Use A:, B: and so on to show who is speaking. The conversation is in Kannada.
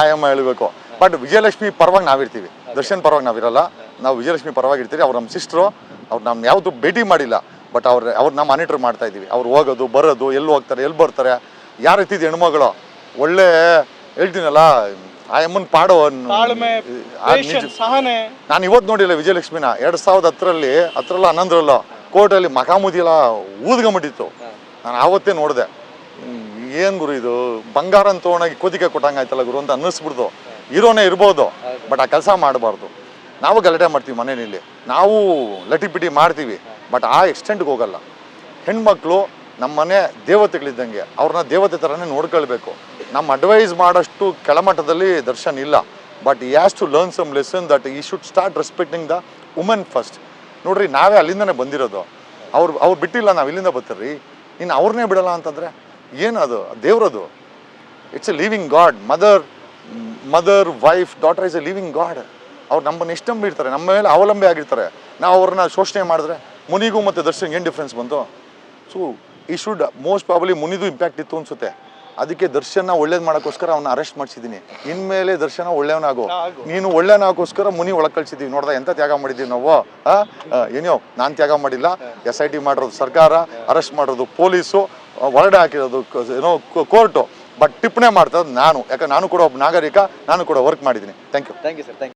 A: ಆಯಮ್ಮ ಹೇಳ್ಬೇಕು. ಬಟ್ ವಿಜಯಲಕ್ಷ್ಮಿ ಪರವಾಗಿ ನಾವಿರ್ತೀವಿ. ದರ್ಶನ್ ಪರವಾಗಿ ನಾವಿರಲ್ಲ. ನಾವು ವಿಜಯಲಕ್ಷ್ಮಿ ಪರವಾಗಿ ಇರ್ತೀವಿ. ಅವ್ರು ನಮ್ಮ ಸಿಸ್ಟ್ರು ಅವ್ರು ನಮ್ಮ ಯಾವುದು ಭೇಟಿ ಮಾಡಿಲ್ಲ. ಬಟ್ ಅವ್ರ ಅವ್ರನ್ನ ಮಾನಿಟರ್ ಮಾಡ್ತಾ ಇದ್ದೀವಿ. ಅವ್ರು ಹೋಗೋದು ಬರೋದು ಎಲ್ಲಿ ಹೋಗ್ತಾರೆ ಎಲ್ಲಿ ಬರ್ತಾರೆ ಯಾರು ಇತ್ತಿದ್ದು ಹೆಣ್ಮಗಳು? ಒಳ್ಳೆ ಹೇಳ್ತೀನಲ್ಲ ಆಯಮ್ಮನ್ ಪಾಡೋ ನಾನು ಇವತ್ತು ನೋಡಿಲ್ಲ ವಿಜಯಲಕ್ಷ್ಮಿನ. ಎರಡು ಸಾವಿರದ ಹತ್ತರಲ್ಲಿ ಹತ್ತರಲ್ಲ ಹನ್ನೊಂದರಲ್ಲೋ ಕೋರ್ಟಲ್ಲಿ ಮಕಾಮುದಿ ಎಲ್ಲ ಊದ್ಕೊಂಬಿಟ್ಟಿತ್ತು ನಾನು ಆವತ್ತೇ ನೋಡಿದೆ. ಏನು ಗುರು ಇದು? ಬಂಗಾರ ಅಂತ ತೊಗೊಂಡೋಗಿ ಕೋದಿಕೆ ಕೊಟ್ಟಂಗೆ ಆಯ್ತಲ್ಲ ಗುರು ಅಂತ ಅನ್ನಿಸ್ಬಿಡ್ದು. ಹೀರೋನೇ ಇರ್ಬೋದು ಬಟ್ ಆ ಕೆಲಸ ಮಾಡಬಾರ್ದು. ನಾವು ಗಲಾಟೆ ಮಾಡ್ತೀವಿ ಮನೇಲಿ ನಾವು ಲಟಿಪಿಟಿ ಮಾಡ್ತೀವಿ ಬಟ್ ಆ ಎಕ್ಸ್ಟೆಂಟ್ಗೆ ಹೋಗಲ್ಲ. ಹೆಣ್ಮಕ್ಳು ನಮ್ಮ ಮನೆ ದೇವತೆಗಳಿದ್ದಂಗೆ ಅವ್ರನ್ನ ದೇವತೆ ಥರನೇ ನೋಡ್ಕೊಳ್ಬೇಕು. ನಮ್ಮ ಅಡ್ವೈಸ್ ಮಾಡೋಷ್ಟು ಕೆಳಮಟ್ಟದಲ್ಲಿ ದರ್ಶನ್ ಇಲ್ಲ. But he has to learn some lesson that he should start respecting the women first ನೋಡ್ರಿ ನಾವೇ ಅಲ್ಲಿಂದನೇ ಬಂದಿರೋದು. ಅವ್ರು ಅವ್ರು ಬಿಟ್ಟಿಲ್ಲ ನಾವು ಇಲ್ಲಿಂದ ಬರ್ತೀರಿ ಇನ್ನು ಅವ್ರನ್ನೇ ಬಿಡಲ್ಲ ಅಂತಂದರೆ? ಏನದು? ದೇವ್ರದು? It's a living god mother mother wife daughter is a living god ಅವ್ರು ನಮ್ಮನ್ನು ಇಷ್ಟ ಬಿಡ್ತಾರೆ ನಮ್ಮ ಮೇಲೆ ಅವಲಂಬಿ ಆಗಿರ್ತಾರೆ. ನಾವು ಅವ್ರನ್ನ ಶೋಷಣೆ ಮಾಡಿದ್ರೆ ಮುನಿಗೂ ಮತ್ತು ದರ್ಶನ್ಗೆ ಏನು ಡಿಫ್ರೆನ್ಸ್ ಬಂತು? So he should most probably ಮುನಿದು impact ಇತ್ತು ಅನ್ಸುತ್ತೆ. ಅದಕ್ಕೆ ದರ್ಶನ ಒಳ್ಳೇದು ಮಾಡೋಕ್ಕೋಸ್ಕರ ಅವನ್ನ ಅರೆಸ್ಟ್ ಮಾಡಿಸಿದ್ದೀನಿ. ಇನ್ಮೇಲೆ ದರ್ಶನ ಒಳ್ಳೆಯವನಾಗು ನೀನು ಒಳ್ಳೆಯವನಾಗೋಸ್ಕರ ಮುನಿ ಒಳಗೆ ಕಳ್ಸಿದ್ದೀವಿ ನೋಡ್ದ ಎಂತ ತ್ಯಾಗ ಮಾಡಿದ್ದೀವಿ ನಾವು? ಏನೋ ನಾನು ತ್ಯಾಗ ಮಾಡಿಲ್ಲ. ಎಸ್ ಐ ಟಿ ಮಾಡಿರೋದು ಸರ್ಕಾರ ಅರೆಸ್ಟ್ ಮಾಡಿರೋದು ಪೊಲೀಸು. ಹೊರಡೆ ಹಾಕಿರೋದು ಏನೋ ಕೋರ್ಟು. ಬಟ್ ಟಿಪ್ಪಣೆ ಮಾಡ್ತಾ ನಾನು. ಯಾಕಂದ್ರೆ ನಾನು ಕೂಡ ಒಬ್ಬ ನಾಗರಿಕ, ನಾನು ಕೂಡ ವರ್ಕ್ ಮಾಡಿದ್ದೀನಿ. Thank you
B: thank you sir thank